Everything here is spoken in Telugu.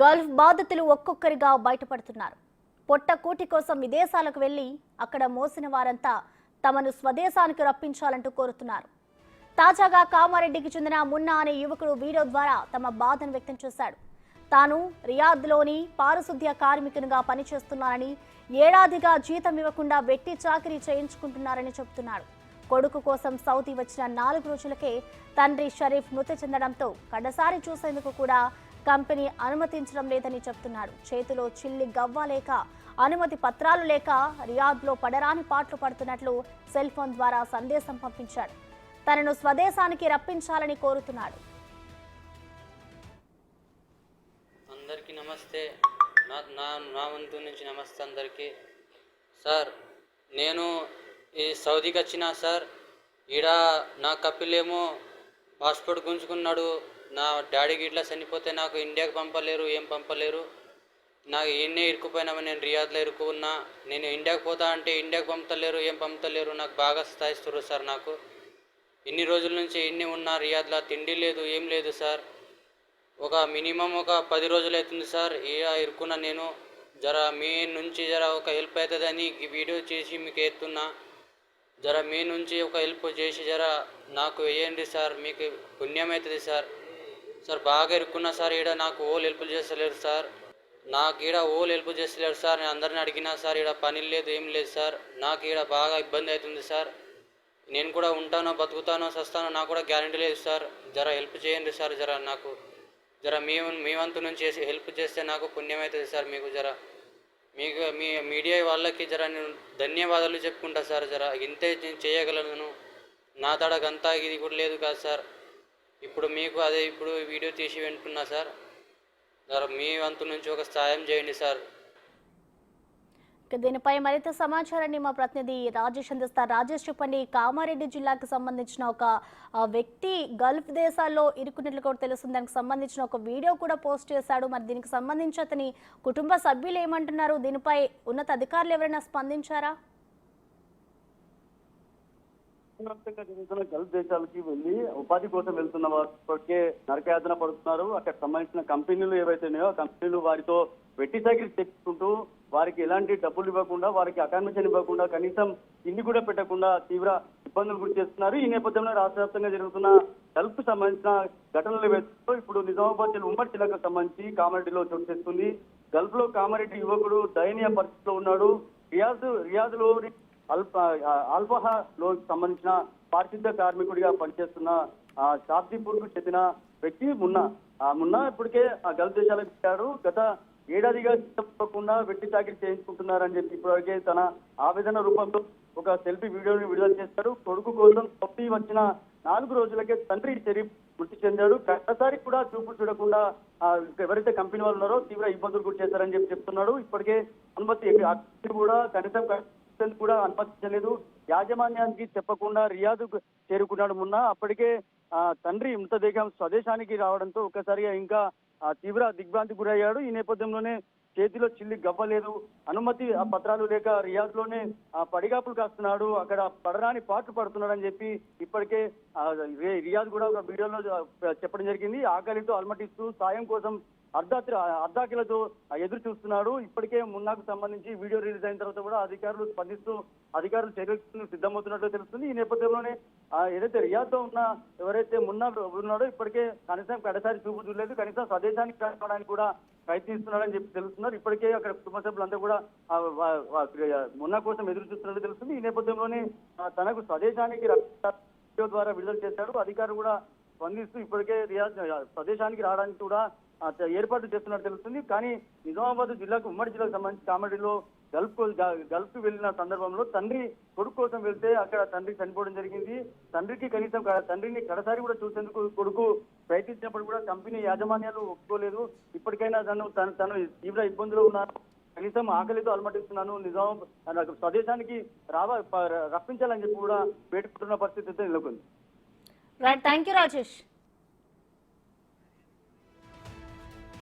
గల్ఫ్ బాధితులు ఒక్కొక్కరిగా బయటపడుతున్నారు. పొట్ట కూటి కోసం విదేశాలకు వెళ్ళి అక్కడ మోసిన వారంతా తమను స్వదేశానికి రప్పించాలంటూ కోరుతున్నారు. తాజాగా కామారెడ్డికి చెందిన మున్నా అనే యువకుడు వీడియో ద్వారా తమ బాధను వ్యక్తం చేశాడు. తాను రియాద్లోని పారిశుద్ధ్య కార్మికునిగా పనిచేస్తున్నానని ఏడాదిగా జీతం ఇవ్వకుండా వెట్టి చాకిరీ చేయించుకుంటున్నారని చెబుతున్నాడు. కొడుకు కోసం సౌదీ వచ్చిన నాలుగు రోజులకే తండ్రి షరీఫ్ మృతి చెందడంతో కడసారి చూసేందుకు కూడా కంపెనీ అనుమతించడం లేదని చెప్తున్నాడు చేతిలో చిల్లి గవ్వ లేక అనుమతి పత్రాలు లేక రియాద్లో పడరాని పాటలు పడుతున్నట్లు సెల్ ఫోన్ ద్వారా సందేశం పంపించాడు. తనను స్వదేశానికి రప్పించాలని కోరుతున్నాడు. అందరికీ నమస్తే. నా నా నా వంతు నుంచి నమస్తే అందరికీ. సార్ నేను ఈ సౌదీకి వచ్చిన సార్ ఈడ నా కపిలేమో పాస్పోర్ట్ గుంజుకున్నాడు. నా డాడీకి ఇట్లా చనిపోతే నాకు ఇండియాకి పంపలేరు ఏం పంపలేరు. నాకు ఎన్ని ఇరుక్కుపోయినామని నేను రియాద్లో ఇరుక్కున్నా. నేను ఇండియాకి పోతా అంటే ఇండియాకి పంపుతలేరు ఏం పంపుతలేరు. నాకు బాగా స్థాయిస్తున్నారు సార్ నాకు. ఇన్ని రోజుల నుంచి ఎన్ని ఉన్నా రియాద్లో తిండి లేదు ఏం లేదు సార్. ఒక మినిమం ఒక పది రోజులు అవుతుంది సార్ ఇలా ఇరుక్కున్నా నేను. జర మీ నుంచి జర ఒక హెల్ప్ అవుతుందని ఈ వీడియో చేసి మీకు ఎత్తున్నా. జర మీ నుంచి ఒక హెల్ప్ చేసి జర నాకు వేయండి సార్ మీకు పుణ్యం అవుతుంది సార్. సార్ బాగా ఇరుక్కున్నా సార్ ఈడ నాకు ఓల్ హెల్ప్ చేస్తలేరు సార్. నాకు ఈడ ఓల్ హెల్ప్ చేస్తలేరు సార్ నేను అందరిని అడిగినా సార్ ఈడ పని లేదు ఏం లేదు సార్. నాకు ఈడ బాగా ఇబ్బంది అవుతుంది సార్. నేను కూడా ఉంటానో బతుకుతానో సస్తానో నాకు కూడా గ్యారంటీ లేదు సార్. జర హెల్ప్ చేయండి సార్ జర నాకు. జర మీ మీ వంతు నుంచి చేసి హెల్ప్ చేస్తే నాకు పుణ్యం అవుతుంది సార్ మీకు జర. మీకు మీ మీడియా వాళ్ళకి జర నేను ధన్యవాదాలు చెప్పుకుంటా సార్ జర. ఇంతే నేను చేయగలను. నా తడకంతా ఇది కూడా లేదు కాదు సార్. ఇప్పుడు మీకు అదే ఇప్పుడు వీడియో తీసి వింటున్నా సార్. మీ వంతు నుంచి ఒక సాయం చేయండి సార్. దీనిపై మరింత సమాచారాన్ని మా ప్రతినిధి రాజేష్ అందిస్తారు. రాజేష్ చెప్పండి కామారెడ్డి జిల్లాకు సంబంధించిన ఒక వ్యక్తి గల్ఫ్ దేశాల్లో ఇరుక్కున్నట్లు కూడా తెలుస్తుంది. దానికి సంబంధించిన ఒక వీడియో కూడా పోస్ట్ చేశాడు. మరి దీనికి సంబంధించి అతని కుటుంబ సభ్యులు ఏమంటున్నారు? దీనిపై ఉన్నత అధికారులు ఎవరైనా స్పందించారా? వ్యాప్తంగా జరుగుతున్న గల్ఫ్ దేశాలకి వెళ్ళి ఉపాధి కోసం వెళ్తున్న. వారికే ఇప్పటికే నరకయాతన పడుతున్నారు. అక్కడ సంబంధించిన కంపెనీలు ఏవైతే ఉన్నాయో కంపెనీలు వారితో వెట్టి సైకిల్ తెచ్చుకుంటూ వారికి ఎలాంటి డబ్బులు ఇవ్వకుండా వారికి అకామిడేషన్ ఇవ్వకుండా కనీసం తిండి కూడా పెట్టకుండా తీవ్ర ఇబ్బందులు గురి చేస్తున్నారు. ఈ నేపథ్యంలో రాష్ట్ర వ్యాప్తంగా జరుగుతున్న గల్ఫ్ సంబంధించిన ఘటనలు వేస్తూ ఇప్పుడు నిజామాబాద్ జిల్లా ఉమ్మడి జిల్లాకు సంబంధించి కామారెడ్డిలో చోటు చేస్తుంది గల్ఫ్లో కామారెడ్డి యువకుడు దయనీయ పరిస్థితిలో ఉన్నాడు. రియాజ్ రియాజ్లో అల్ప ఆల్ఫహా లో సంబంధించిన పారిశుద్ధ కార్మికుడిగా పనిచేస్తున్న ఆ, షాబ్దీపూర్కు చెందిన వ్యక్తి మున్నా. ఆ మున్నా ఇప్పటికే ఆ గల్ఫ్ దేశాలకు ఇచ్చారు గత ఏడాదిగా చెప్పకుండా వెట్టి చాకిరి చేయించుకుంటున్నారని చెప్పి ఇప్పటికే తన ఆవేదన రూపంలో ఒక సెల్ఫీ వీడియోని విడుదల చేశారు. కొడుకు కోసం తప్పి వచ్చిన నాలుగు రోజులకే తండ్రి షరీఫ్ మృతి చెందాడు. గతసారి కూడా చూపు చూడకుండా ఎవరైతే కంపెనీ వాళ్ళు ఉన్నారో తీవ్ర ఇబ్బందులు గురి చేశారని చెప్పి చెప్తున్నాడు. ఇప్పటికే అనుమతి కూడా కనీసం అసిస్టెంట్ కూడా అనుమతించలేదు. యాజమాన్యానికి చెప్పకుండా రియాదు చేరుకున్నాడు. మొన్న అప్పటికే ఆ, తండ్రి మృతదేహం స్వదేశానికి రావడంతో ఒక్కసారిగా ఇంకా తీవ్ర దిగ్భ్రాంతి గురయ్యాడు. ఈ నేపథ్యంలోనే చేతిలో చిల్లి గవ్వలేదు. అనుమతి ఆ పత్రాలు లేక రియాద్లోనే పడిగాపులు కాస్తున్నాడు. అక్కడ పడరాని పాటలు పడుతున్నాడని చెప్పి ఇప్పటికే ఆ, రియాద్ కూడా ఒక వీడియోలో చెప్పడం జరిగింది. ఆకలితో అలమటిస్తూ సాయం కోసం అర్ధాత్రి అర్ధాకిలతో ఎదురు చూస్తున్నాడు. ఇప్పటికే మున్నాకు సంబంధించి వీడియో రిలీజ్ అయిన తర్వాత కూడా అధికారులు స్పందిస్తూ అధికారులు చర్యలు సిద్ధమవుతున్నట్లు తెలుస్తుంది. ఈ నేపథ్యంలోనే ఏదైతే రియాద్తో ఉన్న ఎవరైతే మున్నా ఉన్నాడో ఇప్పటికే కనీసం కడసారి చూపు చూడలేదు. కనీసం స్వదేశానికి రావడానికి కూడా ప్రయత్నిస్తున్నాడని చెప్పి తెలుస్తున్నారు. ఇప్పటికే అక్కడ కుటుంబ సభ్యులందరూ కూడా మొన్న కోసం ఎదురు చూస్తున్నట్టు తెలుస్తుంది. ఈ నేపథ్యంలోనే తనకు స్వదేశానికి ద్వారా విడుదల చేశాడు. అధికారులు కూడా స్పందిస్తూ ఇప్పటికే రియాజ్ స్వదేశానికి రావడానికి కూడా ఏర్పాటు చేస్తున్నట్టు తెలుస్తుంది. కానీ నిజామాబాద్ జిల్లాకు ఉమ్మడి జిల్లాకు సంబంధించి కామెడీలో గల్ఫ్ గల్ఫ్ వెళ్ళిన సందర్భంలో తండ్రి కొడుకు కోసం వెళ్తే అక్కడ తండ్రి చనిపోవడం జరిగింది. తండ్రికి కనీసం తండ్రిని కడసారి కూడా చూసేందుకు కొడుకు ప్రయత్నించినప్పుడు కూడా కంపెనీ యాజమాన్యాలు ఒప్పుకోలేదు. ఇప్పటికైనా తను తను తను తీవ్ర ఇబ్బందులు ఉన్నారు. కనీసం ఆకలితో అలమటిస్తున్నాను. నిజాం స్వదేశానికి రావ రప్పించాలని చెప్పి కూడా వేడుకుంటున్న పరిస్థితి అయితే నెలకొంది. Right thank you Rajesh